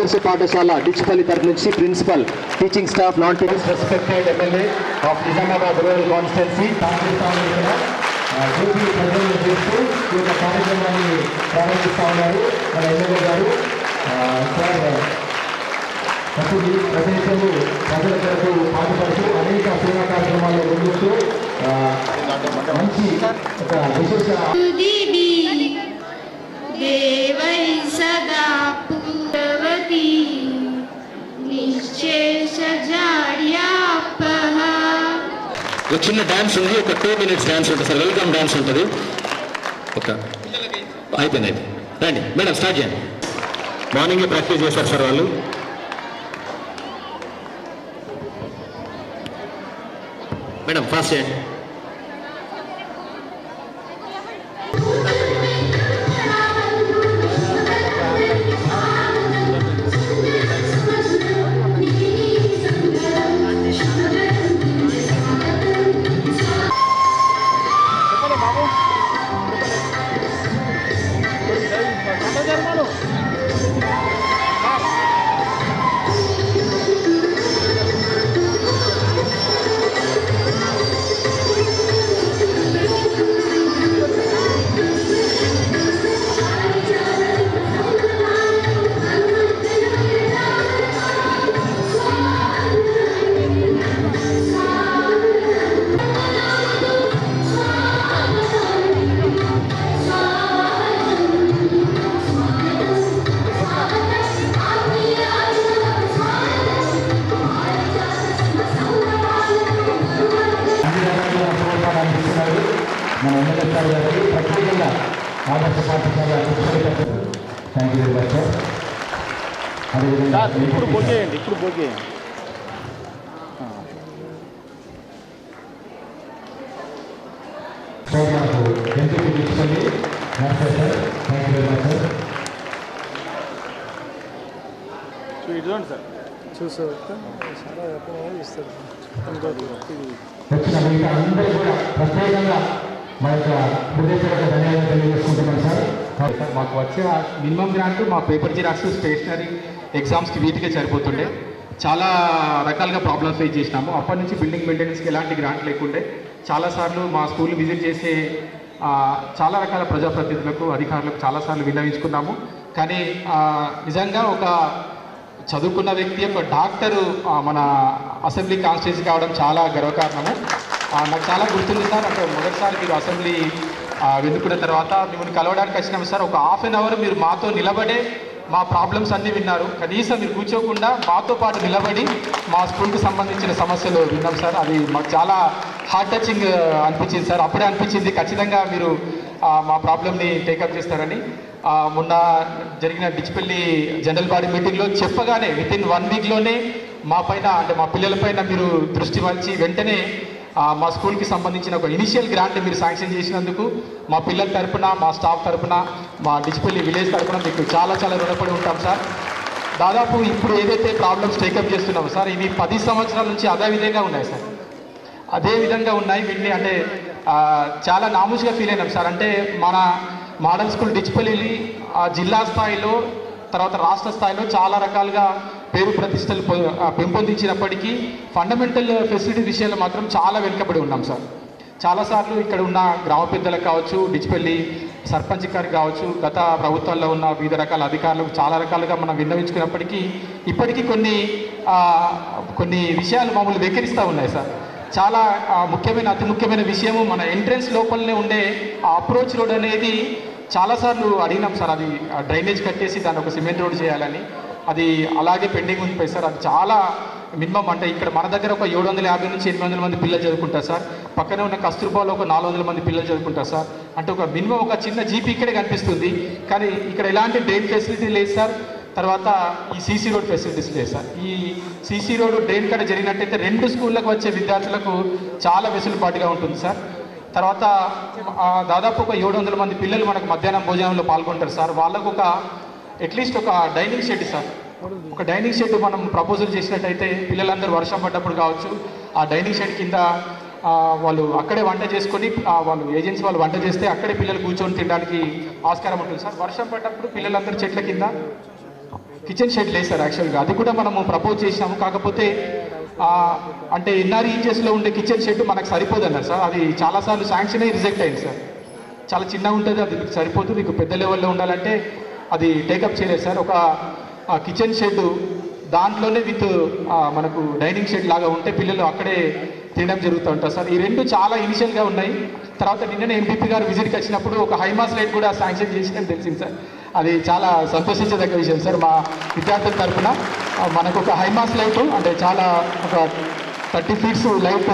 ఆదర్శ పాఠశాల డిచ్పల్లి తరఫు నుంచి principal teaching staff non teaching respected MLA of Nizamabad rural constituency చేస్తూ ఈ యొక్క కార్యక్రమాన్ని ప్రారంభిస్తా ఉన్నారు. మన ఎమ్మెల్యే గారు ప్రతి ప్రదేశము ప్రజల కొరకు పాటుపడుతూ అనేక సేవా కార్యక్రమాల్లో ముందుకు మంచి ఒక విశేష ఒక చిన్న డాన్స్ ఉంది ఒక టూ మినిట్స్ డాన్స్ ఉంటుంది సార్. వెల్కమ్ డాన్స్ ఉంటుంది. ఒక అయిపోయింది అయిపోయింది. రండి మేడం స్టార్ట్ చేయండి. మార్నింగే ప్రాక్టీస్ చేస్తారు సార్ వాళ్ళు? మేడం ఫాస్ట్ చేయండి. ఆదర్శ పాఠశాల thank you very much sir అదేవిధంగా ఇప్పుడు పోగేయండి ఇప్పుడు పోగేయండి సార్ మనకు ఎంపీపీ తీసుకోండి నమస్తే sir thank you very much sir so ఇటు చూడండి సార్. వచ్చిన మిగతా అందరూ కూడా ప్రత్యేకంగా మా యొక్క హృదయపూర్వక ధన్యవాదాలు తెలియజేసుకుంటున్నాం సార్. మాకు వచ్చే మినిమం గ్రాంట్ మా పేపర్ జిరాక్స్ స్టేషనరీ ఎగ్జామ్స్కి వీటికే సరిపోతుండే. చాలా రకాలుగా ప్రాబ్లమ్స్ ఫేస్ చేసినాము. అప్పటి నుంచి బిల్డింగ్ మెయింటెనెన్స్కి ఎలాంటి గ్రాంట్ లేకుండే. చాలాసార్లు మా స్కూల్ విజిట్ చేసే చాలా రకాల ప్రజాప్రతినిధులకు అధికారులకు చాలాసార్లు విన్నవించుకున్నాము. కానీ నిజంగా ఒక చదువుకున్న వ్యక్తి ఒక డాక్టరు మన అసెంబ్లీ కాన్స్టిట్యూన్సీ కావడం చాలా గర్వకారణము. నాకు చాలా గుర్తుంది సార్. అంటే మొదటిసారి మీరు అసెంబ్లీ ఆ, తర్వాత మిమ్మల్ని కలవడానికి వచ్చినాము సార్. ఒక హాఫ్ అన్ అవర్ మీరు మాతో నిలబడే మా ప్రాబ్లమ్స్ అన్నీ విన్నారు. కనీసం మీరు కూర్చోకుండా మాతో పాటు నిలబడి మా స్కూల్కి సంబంధించిన సమస్యలు విన్నాం సార్. అది మాకు చాలా హార్ట్ టచింగ్ అనిపించింది సార్. అప్పుడే అనిపించింది ఖచ్చితంగా మీరు మా ప్రాబ్లమ్ని టేకప్ చేస్తారని. మొన్న జరిగిన డిచ్పల్లి జనరల్ బాడీ మీటింగ్లో చెప్పగానే విత్ ఇన్ వన్ వీక్లోనే మా పైన అంటే మా పిల్లల పైన మీరు దృష్టి వలిచి వెంటనే మా స్కూల్కి సంబంధించిన ఒక ఇనిషియల్ గ్రాంట్ మీరు శాంక్షన్ చేసినందుకు మా పిల్లల తరపున మా స్టాఫ్ తరపున మా డిచ్పల్లి విలేజ్ తరపున మీకు చాలా చాలా రుణపడి ఉంటాం సార్ దాదాపు ఇప్పుడు ఏదైతే ప్రాబ్లమ్స్ టేకప్ చేస్తున్నామో సార్ ఇవి పది సంవత్సరాల నుంచి అదే విధంగా ఉన్నాయి సార్ అదే విధంగా ఉన్నాయి వీటిని అంటే చాలా నామూషిగా ఫీల్ అయినాం సార్ అంటే మన మోడల్ స్కూల్ డిచ్పల్లి ఆ జిల్లా స్థాయిలో తర్వాత రాష్ట్ర స్థాయిలో చాలా రకాలుగా పేరు ప్రతిష్టలు పెంపొందించినప్పటికీ ఫండమెంటల్ ఫెసిలిటీ విషయంలో మాత్రం చాలా వెనుకబడి ఉన్నాం సార్. చాలాసార్లు ఇక్కడ ఉన్న గ్రామ పెద్దలకు కావచ్చు డిచ్పల్లి సర్పంచ్ గారికి కావచ్చు గత ప్రభుత్వాల్లో ఉన్న వివిధ రకాల అధికారులకు చాలా రకాలుగా మనం విన్నవించుకున్నప్పటికీ ఇప్పటికీ కొన్ని కొన్ని విషయాలు మమ్మల్ని వెకరిస్తూ ఉన్నాయి సార్. చాలా ముఖ్యమైన అతి ముఖ్యమైన విషయము మన ఎంట్రెన్స్ లోపలనే ఉండే ఆ అప్రోచ్ రోడ్ అనేది చాలాసార్లు అడిగినాం సార్. అది డ్రైనేజ్ కట్టేసి దాన్ని ఒక సిమెంట్ రోడ్ చేయాలని. అది అలాగే పెండింగ్ ఉండిపోయి సార్. అది చాలా మినిమం అంటే ఇక్కడ మన దగ్గర ఒక ఏడు వందల యాభై నుంచి ఎనిమిది వందల మంది పిల్లలు చదువుకుంటారు సార్. పక్కనే ఉన్న కస్తూర్బాలో ఒక నాలుగు వందల మంది పిల్లలు చదువుకుంటారు సార్. అంటే ఒక మినిమం ఒక చిన్న జీపీ ఇక్కడే కనిపిస్తుంది. కానీ ఇక్కడ ఎలాంటి డ్రైన్ ఫెసిలిటీ లేదు సార్. తర్వాత ఈ సీసీ రోడ్ ఫెసిలిటీస్ లేదు సార్. ఈ సీసీ రోడ్ డ్రైన్ కాడ జరిగినట్టయితే రెండు స్కూళ్ళకు వచ్చే విద్యార్థులకు చాలా వెసులుబాటుగా ఉంటుంది సార్. తర్వాత దాదాపు ఒక ఏడు వందల మంది పిల్లలు మనకు మధ్యాహ్నం భోజనంలో పాల్గొంటారు సార్. వాళ్ళకు ఒక అట్లీస్ట్ ఒక డైనింగ్ షెడ్ సార్. ఒక డైనింగ్ షెడ్ మనం ప్రపోజల్ చేసినట్టయితే పిల్లలందరూ వర్షం పడ్డప్పుడు కావచ్చు ఆ డైనింగ్ షెడ్ కింద వాళ్ళు అక్కడే వంట చేసుకొని వాళ్ళు ఏజెన్సీ వాళ్ళు వంట చేస్తే అక్కడే పిల్లలు కూర్చొని తినడానికి ఆస్కారం ఉంటుంది సార్. వర్షం పడ్డప్పుడు పిల్లలందరూ చెట్ల కింద కిచెన్ షెడ్ లేదు సార్ యాక్చువల్గా. అది కూడా మనము ప్రపోజ్ చేసినాము. కాకపోతే అంటే ఎన్ఆర్ఈజెస్లో ఉండే కిచెన్ షెడ్ మనకు సరిపోదన్నారు సార్. అది చాలాసార్లు శాంక్షన్ అయ్యి రిజెక్ట్ అయింది సార్. చాలా చిన్నగా ఉంటుంది అది మీకు సరిపోదు. మీకు పెద్ద లెవెల్లో ఉండాలంటే అది టేకప్ చేయలేదు సార్. ఒక కిచెన్ షెడ్ దాంట్లోనే విత్ మనకు డైనింగ్ షెడ్ లాగా ఉంటే పిల్లలు అక్కడే తినడం జరుగుతూ ఉంటారు సార్. ఈ రెండు చాలా ఇనిషియల్గా ఉన్నాయి. తర్వాత నిన్ననే ఎంపీపీ గారు విజిట్కి వచ్చినప్పుడు ఒక హైమాస్ లైట్ కూడా శాంక్షన్ చేసిందని తెలిసింది సార్. అది చాలా సంతోషించదగ్గ విషయం సార్. మా విద్యార్థుల తరఫున మనకు ఒక హైమాస్ లైట్ అంటే చాలా ఒక థర్టీ ఫీట్స్ లైట్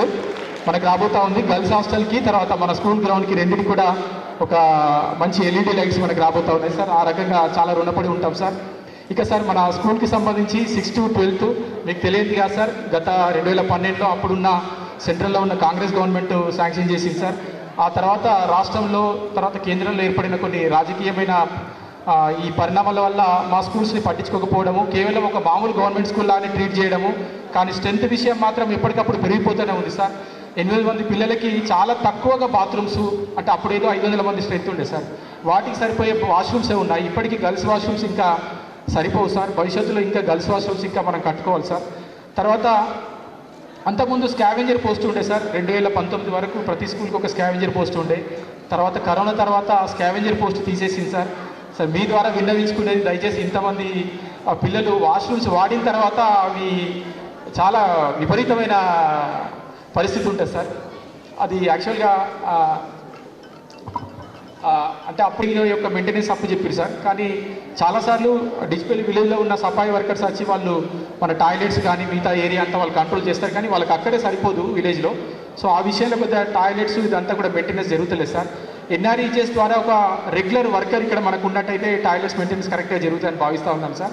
మనకు రాబోతా ఉంది. గర్ల్స్ హాస్టల్కి తర్వాత మన స్కూల్ గ్రౌండ్కి రెండింటికి కూడా ఒక మంచి ఎల్ఈడి లైట్స్ మనకు రాబోతా ఉన్నాయి సార్. ఆ రకంగా చాలా రుణపడి ఉంటాం సార్. ఇక సార్ మన స్కూల్కి సంబంధించి సిక్స్ టు ట్వెల్త్ మీకు తెలియదు కదా సార్ గత రెండు వేల పన్నెండులో అప్పుడున్న సెంట్రల్లో ఉన్న కాంగ్రెస్ గవర్నమెంట్ శాంక్షన్ చేసింది సార్. ఆ తర్వాత రాష్ట్రంలో తర్వాత కేంద్రంలో ఏర్పడిన కొన్ని రాజకీయమైన ఈ పరిణామాల వల్ల మా స్కూల్స్ని పట్టించుకోకపోవడము కేవలం ఒక మామూలు గవర్నమెంట్ స్కూల్ లానే ట్రీట్ చేయడము కానీ స్ట్రెంత్ విషయం మాత్రం ఎప్పటికప్పుడు పెరిగిపోతూనే ఉంది సార్. ఎనిమిది మంది పిల్లలకి చాలా తక్కువగా బాత్రూమ్స్ అంటే అప్పుడేదో ఐదు వందల మంది స్ట్రెంత్ ఉండే సార్. వాటికి సరిపోయే వాష్రూమ్సే ఉన్నాయి? ఇప్పటికీ గర్ల్స్ వాష్రూమ్స్ ఇంకా సరిపోవు సార్. భవిష్యత్తులో ఇంకా గర్ల్స్ వాష్రూమ్స్ ఇంకా మనం కట్టుకోవాలి సార్. తర్వాత అంతకుముందు స్కావెంజర్ పోస్ట్ ఉండే సార్. రెండు వేల పంతొమ్మిది వరకు ప్రతి స్కూల్కి ఒక స్కావెంజర్ పోస్ట్ ఉండే. తర్వాత కరోనా తర్వాత ఆ స్కావెంజర్ పోస్ట్ తీసేసింది సార్. సార్ మీ ద్వారా విన్నవించుకునేది దయచేసి ఇంతమంది ఆ పిల్లలు వాష్రూమ్స్ వాడిన తర్వాత అవి చాలా విపరీతమైన పరిస్థితి ఉంటుంది సార్. అది యాక్చువల్గా అంటే అప్పుడు యొక్క మెయింటెనెన్స్ అప్పు చెప్పారు సార్. కానీ చాలాసార్లు డిజిపల్ విలేజ్లో ఉన్న సఫాయి వర్కర్స్ వచ్చి వాళ్ళు మన టాయిలెట్స్ కానీ మిగతా ఏరియా అంతా వాళ్ళు కంట్రోల్ చేస్తారు. కానీ వాళ్ళకి అక్కడే సరిపోదు విలేజ్లో. సో ఆ విషయంలో కొద్దిగా టాయిలెట్స్ ఇదంతా కూడా మెయింటెనెన్స్ జరుగుతలేదు సార్. ఎన్ఆర్ఈజెస్ ద్వారా ఒక రెగ్యులర్ వర్కర్ ఇక్కడ మనకు ఉన్నట్టయితే టాయిలెట్స్ మెయింటెనెన్స్ కరెక్ట్గా జరుగుతుందని భావిస్తూ ఉన్నాం సార్.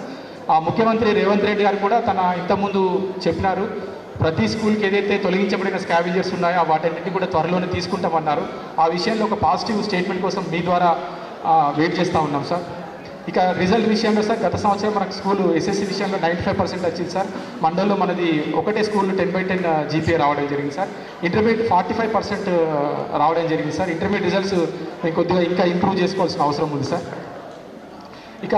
ఆ ముఖ్యమంత్రి రేవంత్ రెడ్డి గారు కూడా తన ఇంతకుముందు చెప్పినారు. ప్రతి స్కూల్కి ఏదైతే తొలగించబడిన స్కావేజర్స్ ఉన్నాయో వాటన్నిటిని కూడా త్వరలోనే తీసుకుంటామన్నారు. ఆ విషయంలో ఒక పాజిటివ్ స్టేట్మెంట్ కోసం మీ ద్వారా వెయిట్ చేస్తూ ఉన్నాం సార్. ఇక రిజల్ట్ విషయంలో సార్ గత సంవత్సరం మనకు స్కూల్ ఎస్ఎస్సి విషయంలో నైంటీ ఫైవ్ పర్సెంట్ వచ్చింది సార్. మండల్లో మనది ఒకటే school ten by ten GPA రావడం జరిగింది sir. Intermediate forty five percent రావడం జరిగింది సార్. ఇంటర్మీడియట్ రిజల్ట్స్ కొద్దిగా ఇంకా ఇంప్రూవ్ చేసుకోవాల్సిన అవసరం ఉంది సార్. ఇక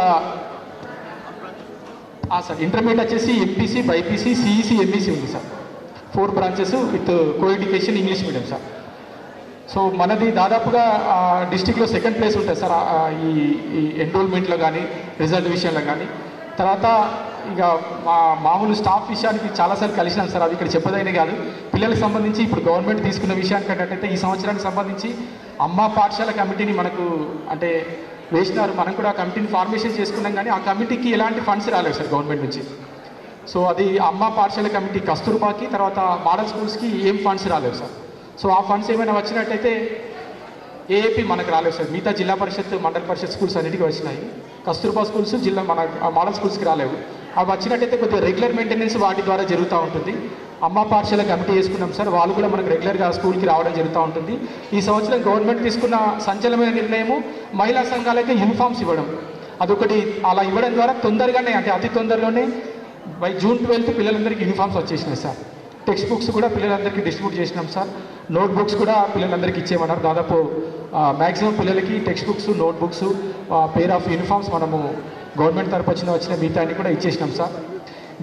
సార్ ఇంటర్మీడియట్ వచ్చేసి ఎంపీసీ బైపీసీ సిఈసి ఎంఈసీ ఉంది sir. Four branches with co education English medium sir. So మనది దాదాపుగా డిస్టిక్లో సెకండ్ ప్లేస్ ఉంటుంది సార్ ఈ ఈ ఎన్రోల్మెంట్లో కానీ రిజల్ట్ విషయంలో కానీ తర్వాత ఇక మా మామూలు స్టాఫ్ విషయానికి చాలాసార్లు కలిసినాం సార్. అవి ఇక్కడ చెప్పదైన కాదు. పిల్లలకు సంబంధించి ఇప్పుడు గవర్నమెంట్ తీసుకున్న విషయానికి అంటే ఈ సంవత్సరానికి సంబంధించి అమ్మ పాఠశాల కమిటీని మనకు అంటే వేసినారు. మనం కూడా ఆ కమిటీని ఫార్మేషన్ చేసుకున్నాం కానీ ఆ కమిటీకి ఎలాంటి ఫండ్స్ రాలేదు సార్ గవర్నమెంట్ నుంచి. సో అది అమ్మ పాఠశాల కమిటీ కస్తూర్బాకి తర్వాత మోడల్ స్కూల్స్కి ఏం ఫండ్స్ రాలేదు సార్. సో ఆ ఫండ్స్ ఏమైనా వచ్చినట్టయితే ఏఏపీ మనకు రాలేదు సార్. మిగతా జిల్లా పరిషత్ మండల పరిషత్ స్కూల్స్ అన్నిటికీ వచ్చినాయి. కస్తూర్బా స్కూల్స్ జిల్లా మన ఆ మోడల్ స్కూల్స్కి రాలేవు. అవి వచ్చినట్టయితే కొద్దిగా రెగ్యులర్ మెయింటెనెన్స్ వాటి ద్వారా జరుగుతూ ఉంటుంది. అమ్మ పాఠశాల కమిటీ వేసుకున్నాం సార్. వాళ్ళు కూడా మనకు రెగ్యులర్గా స్కూల్కి రావడం జరుగుతూ ఉంటుంది. ఈ సంవత్సరం గవర్నమెంట్ తీసుకున్న సంచలనమైన నిర్ణయము మహిళా సంఘాలకి యూనిఫామ్స్ ఇవ్వడం. అదొకటి అలా ఇవ్వడం ద్వారా తొందరగానే అంటే అతి తొందరలోనే బై జూన్ ట్వెల్త్ పిల్లలందరికీ యూనిఫామ్స్ వచ్చేసినాయి సార్. టెక్స్ట్ బుక్స్ కూడా పిల్లలందరికీ డిస్ట్రిబ్యూట్ చేసినాం సార్. నోట్ బుక్స్ కూడా పిల్లలందరికీ ఇచ్చేమన్నారు దాదాపు మ్యాక్సిమం పిల్లలకి text books note books pair of uniforms మనము గవర్నమెంట్ తరపు వచ్చిన వచ్చిన మిగతా అన్ని కూడా ఇచ్చేసినాం సార్.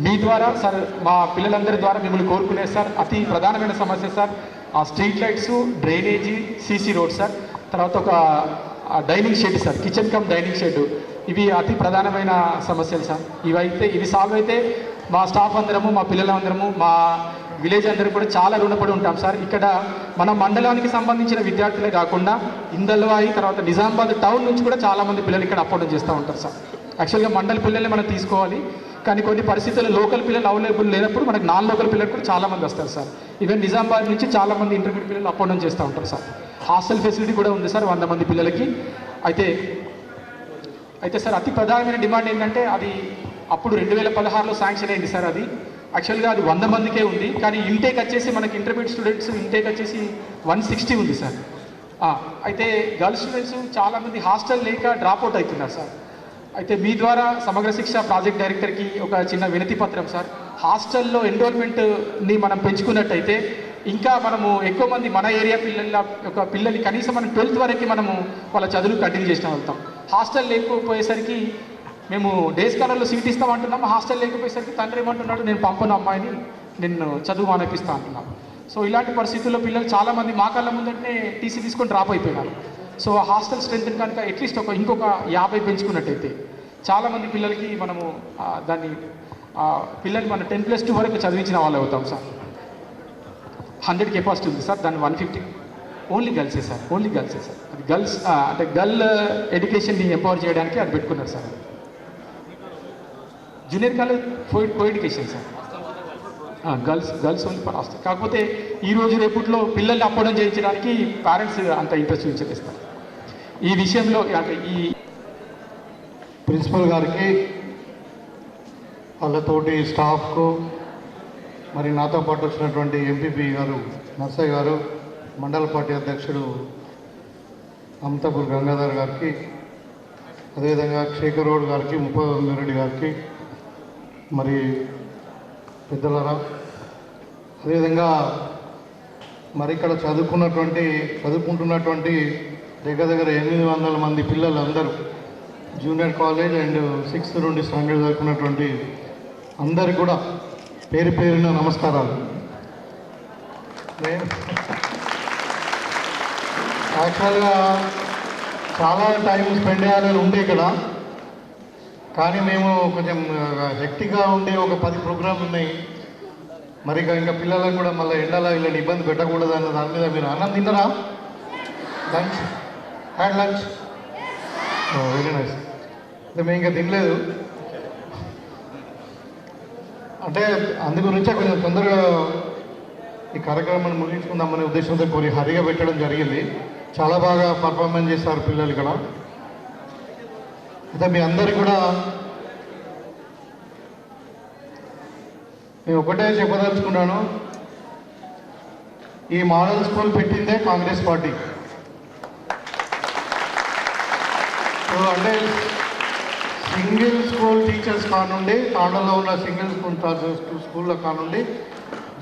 మీ ద్వారా సార్ మా పిల్లలందరి ద్వారా మిమ్మల్ని కోరుకునే సార్ అతి ప్రధానమైన సమస్య సార్ ఆ street lights drainage CC road sir తర్వాత ఒక dining shed sir kitchen cum dining shed ఇవి అతి ప్రధానమైన సమస్యలు సార్. ఇవైతే ఇవి సాల్వ్ అయితే మా స్టాఫ్ అందరము మా పిల్లలందరము మా విలేజ్ అందరూ కూడా చాలా రుణపడి ఉంటాం సార్. ఇక్కడ మన మండలానికి సంబంధించిన విద్యార్థులే కాకుండా ఇందల్వాయి తర్వాత నిజామాబాద్ టౌన్ నుంచి కూడా చాలా మంది పిల్లలు ఇక్కడ అప్పడం చేస్తూ ఉంటారు సార్. యాక్చువల్గా మండల పిల్లల్ని మనం తీసుకోవాలి. కానీ కొన్ని పరిస్థితుల్లో లోకల్ పిల్లలు అవైలబుల్ లేనప్పుడు మనకు నాన్ లోకల్ పిల్లలు కూడా చాలామంది వస్తారు సార్. ఈవెన్ నిజామాబాద్ నుంచి చాలామంది ఇంటర్మీడియట్ పిల్లలు అప్ అండ్ డౌన్ చేస్తూ ఉంటారు సార్. హాస్టల్ ఫెసిలిటీ కూడా ఉంది సార్ వంద మంది పిల్లలకి. అయితే అయితే సార్ అతి ప్రధానమైన డిమాండ్ ఏంటంటే అది అప్పుడు రెండు వేల పదహారులో శాంక్షన్ అయింది సార్ అది. యాక్చువల్గా అది వంద మందికే ఉంది. కానీ ఇంటేక్ వచ్చేసి మనకి ఇంటర్మీడియట్ స్టూడెంట్స్ ఇంటేక్ వచ్చేసి వన్ సిక్స్టీ ఉంది సార్. అయితే గర్ల్స్ స్టూడెంట్స్ చాలామంది హాస్టల్ లేక డ్రాప్ అవుట్ అవుతున్నారు సార్. అయితే మీ ద్వారా సమగ్ర శిక్ష ప్రాజెక్ట్ డైరెక్టర్కి ఒక చిన్న వినతి పత్రం సార్. హాస్టల్లో ఎన్రోల్మెంట్ని మనం పెంచుకున్నట్టయితే ఇంకా మనము ఎక్కువ మంది మన ఏరియా పిల్లల ఒక పిల్లల్ని కనీసం మనం ట్వెల్త్ వరకు మనము వాళ్ళ చదువులు కంటిన్యూ చేసిన వెళ్తాం. హాస్టల్ లేకపోయేసరికి మేము డే స్కాలర్లో సీట్ ఇస్తామంటున్నాము. హాస్టల్ లేకపోయేసరికి తండ్రి ఏమంటున్నాడు నేను పంపను అమ్మాయిని నిన్ను చదువు మానేపిస్తా అంటున్నాను సో ఇలాంటి పరిస్థితుల్లో పిల్లలు చాలామంది మా కళ్ళ ముందంటే టీసీ తీసుకొని డ్రాప్ అయిపోయినారు. సో ఆ హాస్టల్ స్ట్రెంత్ కనుక అట్లీస్ట్ ఒక ఇంకొక యాభై పెంచుకున్నట్టయితే చాలామంది పిల్లలకి మనము దాన్ని ఆ, పిల్లల్ని మన టెన్ ప్లస్ టూ వరకు చదివించిన వాళ్ళు అవుతాం సార్. హండ్రెడ్ కెపాసిటీ ఉంది సార్ దాన్ని వన్ ఫిఫ్టీ. ఓన్లీ గర్ల్సే సార్ ఓన్లీ గర్ల్సే సార్. అది గర్ల్స్ అంటే గర్ల్ ఎడ్యుకేషన్ని ఎంపవర్ చేయడానికి అది పెట్టుకున్నారు sir. Junior college co education sir. Girls girls only for కాకపోతే ఈ రోజు రేపట్లో పిల్లల్ని అప్పడం చేయించడానికి పేరెంట్స్ అంత ఇంట్రెస్ట్ చూపించలేస్తారు ఈ విషయంలో అంటే ఈ ప్రిన్సిపల్ గారికి వాళ్ళతోటి స్టాఫ్కు మరి నాతో పాటు వచ్చినటువంటి ఎంపీపీ గారు నర్సయ్య గారు మండల పార్టీ అధ్యక్షుడు అమతాపూర్ గంగాధర్ గారికి అదేవిధంగా శేఖర్ గౌడ్ గారికి ముప్పై రెడ్డి గారికి మరి పెద్దలరా అదేవిధంగా మరి ఇక్కడ చదువుకున్నటువంటి చదువుకుంటున్నటువంటి దగ్గర దగ్గర ఎనిమిది వందల మంది పిల్లలు అందరూ జూనియర్ కాలేజ్ అండ్ సిక్స్త్ నుండి స్టాండర్డ్ చదువుకున్నటువంటి అందరు కూడా పేరు పేరున నమస్కారాలు. యాక్చువల్గా చాలా టైం స్పెండ్ చేయాలని ఉండే ఇక్కడ. కానీ మేము కొంచెం హెక్టిక్గా ఉండే ఒక పది ప్రోగ్రాంలు ఉన్నాయి. మరి ఇంకా పిల్లలకు కూడా మళ్ళీ ఎండలో వీళ్ళని ఇబ్బంది పెట్టకూడదు అన్న దాని మీద మీరు అన్నం తిన్నరా lunch? Had lunch? Very nice. అంటే మేము ఇంకా తినలేదు. అంటే అందు గురించే కొంచెం తొందరగా ఈ కార్యక్రమాన్ని ముగించుకుందామనే ఉద్దేశంతో కొన్ని హరిగా పెట్టడం జరిగింది. చాలా బాగా పర్ఫార్మెన్స్ చేస్తారు పిల్లలు ఇక్కడ. అయితే మీ అందరు కూడా నేను ఒకటే చెప్పదలుచుకున్నాను. ఈ మోడల్ స్కూల్ పెట్టిందే కాంగ్రెస్ పార్టీ. అంటే సింగిల్ స్కూల్ టీచర్స్ కానుండి తాండలో ఉన్న సింగిల్ స్కూల్ స్కూల్లో కానుండి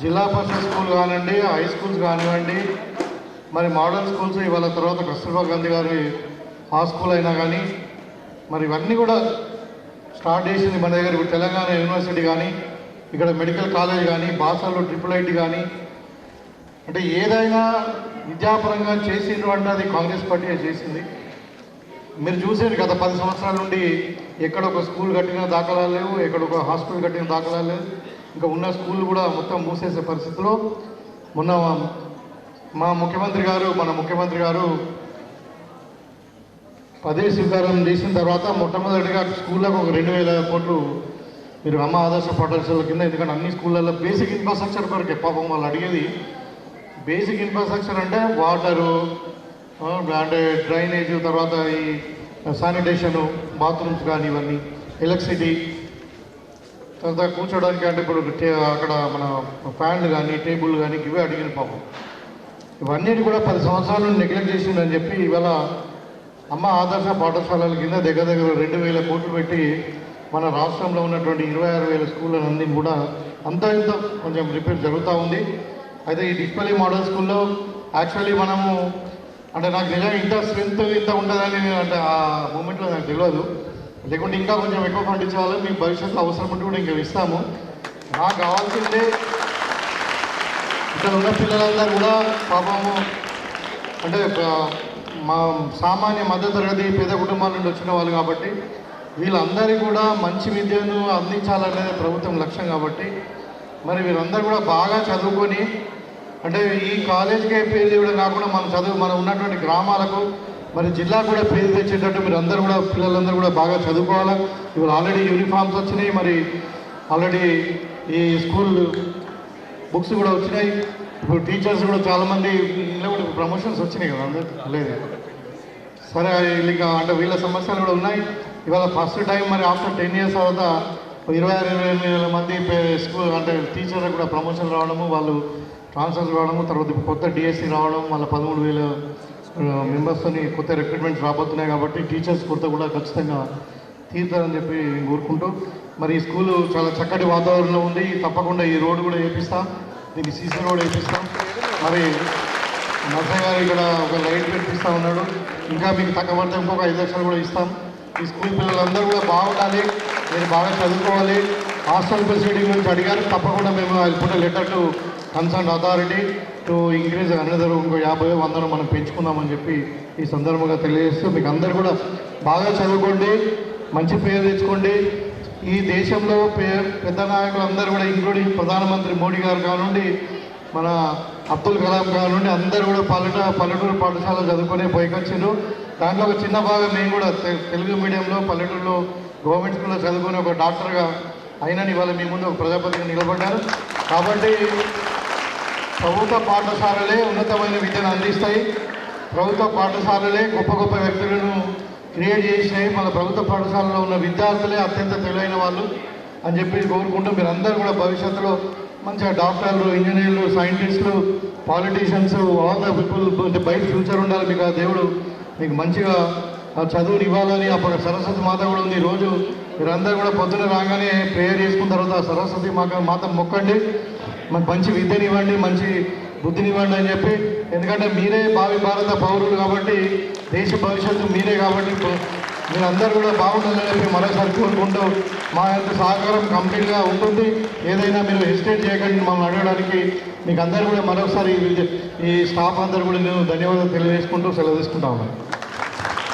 జిల్లా పరిషత్ స్కూల్ కానివ్వండి హై స్కూల్స్ కానివ్వండి మరి మోడల్ స్కూల్స్ ఇవాళ తర్వాత కస్తూర్బా గాంధీ గారి ఆ స్కూల్ అయినా కానీ మరి ఇవన్నీ కూడా స్టార్ట్ చేసింది మన దగ్గర ఇప్పుడు తెలంగాణ యూనివర్సిటీ కానీ ఇక్కడ మెడికల్ కాలేజ్ కానీ బాసాలో ట్రిపుల్ ఐటీ కానీ. అంటే ఏదైనా విద్యాపరంగా చేసిండ్రు అంటే అది కాంగ్రెస్ పార్టీ చేసింది. మీరు చూసారు గత పది సంవత్సరాల నుండి ఎక్కడ ఒక స్కూల్ కట్టిన దాఖలా లేవు ఎక్కడ ఒక హాస్పిటల్ కట్టిన దాఖలా లేవు. ఇంకా ఉన్న స్కూల్ కూడా మొత్తం మూసేసే పరిస్థితిలో మొన్న మా ముఖ్యమంత్రి గారు మన ముఖ్యమంత్రి గారు పదవి స్వీకారం చేసిన తర్వాత మొట్టమొదటిగా స్కూళ్ళకు ఒక రెండు వేల కోట్లు మీరు అమ్మ ఆదర్శ పాఠశాల కింద ఎందుకంటే అన్ని స్కూళ్ళల్లో బేసిక్ ఇన్ఫ్రాస్ట్రక్చర్ కొరకే. పాపం వాళ్ళు అడిగేది బేసిక్ ఇన్ఫ్రాస్ట్రక్చర్ అంటే వాటరు అంటే డ్రైనేజ్ తర్వాత ఈ శానిటేషను బాత్రూమ్స్ కానీ ఇవన్నీ ఎలక్ట్రిసిటీ తర్వాత కూర్చోడానికి అంటే ఇప్పుడు అక్కడ మన ఫ్యాన్లు కానీ టేబుల్ కానీ ఇవే అడిగిన పాపం. ఇవన్నీ కూడా పది సంవత్సరాలు నెగ్లెక్ట్ చేసిందని చెప్పి ఇవాళ అమ్మ ఆదర్శ పాఠశాలల కింద దగ్గర దగ్గర రెండు వేల కోట్లు పెట్టి మన రాష్ట్రంలో ఉన్నటువంటి ఇరవై ఆరు వేల స్కూళ్ళన్నీ కూడా అంతా ఇంత కొంచెం రిపేర్ జరుగుతూ ఉంది. అయితే ఈ డిస్పల్లి మోడల్ స్కూల్లో యాక్చువల్లీ మనము అంటే నాకు నిజంగా ఇంత స్ట్రెంత్ ఇంత ఉండదని అంటే ఆ మూమెంట్లో నాకు తెలియదు. లేకుంటే ఇంకా కొంచెం ఎక్కువ ఫండ్ ఇచ్చేవాళ్ళు మీకు భవిష్యత్తులో అవసరం ఉంటే కూడా ఇంకా ఇస్తాము. నాకు కావాల్సిందే ఇక్కడ ఉన్న పిల్లలందరూ కూడా పాపము అంటే మా సామాన్య మధ్యతరగతి పేద కుటుంబాల నుండి వచ్చిన వాళ్ళు కాబట్టి వీళ్ళందరికీ కూడా మంచి విద్యను అందించాలనేది ప్రభుత్వం లక్ష్యం కాబట్టి మరి వీరందరూ కూడా బాగా చదువుకొని అంటే ఈ కాలేజీకే పేరు తేవడం కాకుండా మన చదువు మనం ఉన్నటువంటి గ్రామాలకు మరి జిల్లా కూడా పేరు తెచ్చేటట్టు మీరు అందరూ కూడా పిల్లలందరూ కూడా బాగా చదువుకోవాలి? ఇవాళ ఆల్రెడీ యూనిఫామ్స్ వచ్చినాయి మరి ఆల్రెడీ ఈ స్కూల్ బుక్స్ కూడా వచ్చినాయి. ఇప్పుడు టీచర్స్ కూడా చాలామంది ఇంట్లో కూడా ప్రమోషన్స్ వచ్చినాయి కదా అందరికి? లేదు. సరే ఇంకా అంటే వీళ్ళ సమస్యలు కూడా ఉన్నాయి. ఇవాళ ఫస్ట్ టైం మరి ఆఫ్టర్ టెన్ ఇయర్స్ తర్వాత ఇరవై ఆరు ఇరవై ఎనిమిది వేల మంది స్కూల్ అంటే టీచర్లకు కూడా ప్రమోషన్ రావడము వాళ్ళు ట్రాన్స్ఫర్స్ రావడము తర్వాత కొత్త డిఎస్సి రావడం వాళ్ళ పదమూడు వేల మెంబర్స్తోని కొత్త రిక్రూట్మెంట్స్ రాబోతున్నాయి కాబట్టి టీచర్స్ కొరత కూడా ఖచ్చితంగా తీరుతారని చెప్పి నేను కోరుకుంటూ మరి ఈ స్కూలు చాలా చక్కటి వాతావరణంలో ఉంది. తప్పకుండా ఈ రోడ్డు కూడా వేపిస్తాం దీనికి సీసీ రోడ్ వేపిస్తాం. మరి నర్సయ్య గారు ఇక్కడ ఒక లైట్ పెట్టిస్తూ ఉన్నాడు. ఇంకా మీకు తగ్గబడితే ఇంకొక ఐదు లక్షలు కూడా ఇస్తాం. ఈ స్కూల్ పిల్లలందరూ కూడా బాగుండాలి. మీరు బాగా చదువుకోవాలి. హాస్టల్ ఫెసిలిటీ గురించి అడిగారు. తప్పకుండా మేము వెళ్ళిపోయిన letter to concern authority to increase అనేది ఇంకో యాభై వందలు మనం పెంచుకుందామని చెప్పి ఈ సందర్భంగా తెలియజేస్తూ మీకు అందరు కూడా బాగా చదువుకోండి మంచి పేరు తెచ్చుకోండి. ఈ దేశంలో పెద్ద నాయకులు అందరూ కూడా ఇంక్లూడింగ్ ప్రధానమంత్రి మోడీ గారు కానుండి మన అబ్దుల్ కలాం కానివ్వండి అందరూ కూడా పల్లెట పల్లెటూరు పాఠశాల చదువుకునే పైకొచ్చారు దాంట్లో ఒక చిన్న భాగం మేము కూడా తెలుగు మీడియంలో పల్లెటూరులో గవర్నమెంట్ స్కూల్లో చదువుకునే ఒక డాక్టర్గా అయినని ఇవాళ మీ ముందు ఒక ప్రజాపతిగా నిలబడ్డారు. కాబట్టి ప్రభుత్వ పాఠశాలలే ఉన్నతమైన విద్యను అందిస్తాయి. ప్రభుత్వ పాఠశాలలే గొప్ప గొప్ప వ్యక్తులను క్రియేట్ చేసినాయి. మన ప్రభుత్వ పాఠశాలలో ఉన్న విద్యార్థులే అత్యంత తెలివైన వాళ్ళు అని చెప్పి కోరుకుంటూ మీరు అందరూ కూడా భవిష్యత్తులో మంచిగా డాక్టర్లు ఇంజనీర్లు సైంటిస్టులు పాలిటీషియన్స్ ఆల్ ద పీపుల్ అంటే బయట ఫ్యూచర్ ఉండాలి మీకు ఆ దేవుడు. మీకు మంచిగా ఆ చదువుని ఇవ్వాలని అప్పుడు సరస్వతి మాత కూడా ఉంది రోజు మీరందరూ కూడా పొద్దున రాగానే ప్రేయర్ చేసుకున్న తర్వాత సరస్వతి మాత మాత మొక్కండి. మాకు మంచి విద్యనివ్వండి మంచి బుద్ధిని ఇవ్వండి అని చెప్పి. ఎందుకంటే మీరే భావి భారత పౌరులు కాబట్టి దేశ భవిష్యత్తు మీరే కాబట్టి మీరందరూ కూడా బాగుండాలని చెప్పి మరోసారి కోరుకుంటూ మా యొక్క సహకారం కంప్లీట్గా ఉంటుంది. ఏదైనా మీరు హెసిటేట్ చేయకండి మమ్మల్ని అడగడానికి. మీకు అందరూ కూడా మరొకసారి ఈ స్టాఫ్ అందరూ కూడా నేను ధన్యవాదాలు తెలియజేసుకుంటూ సెలవు తీసుకుంటా ఉన్నాను.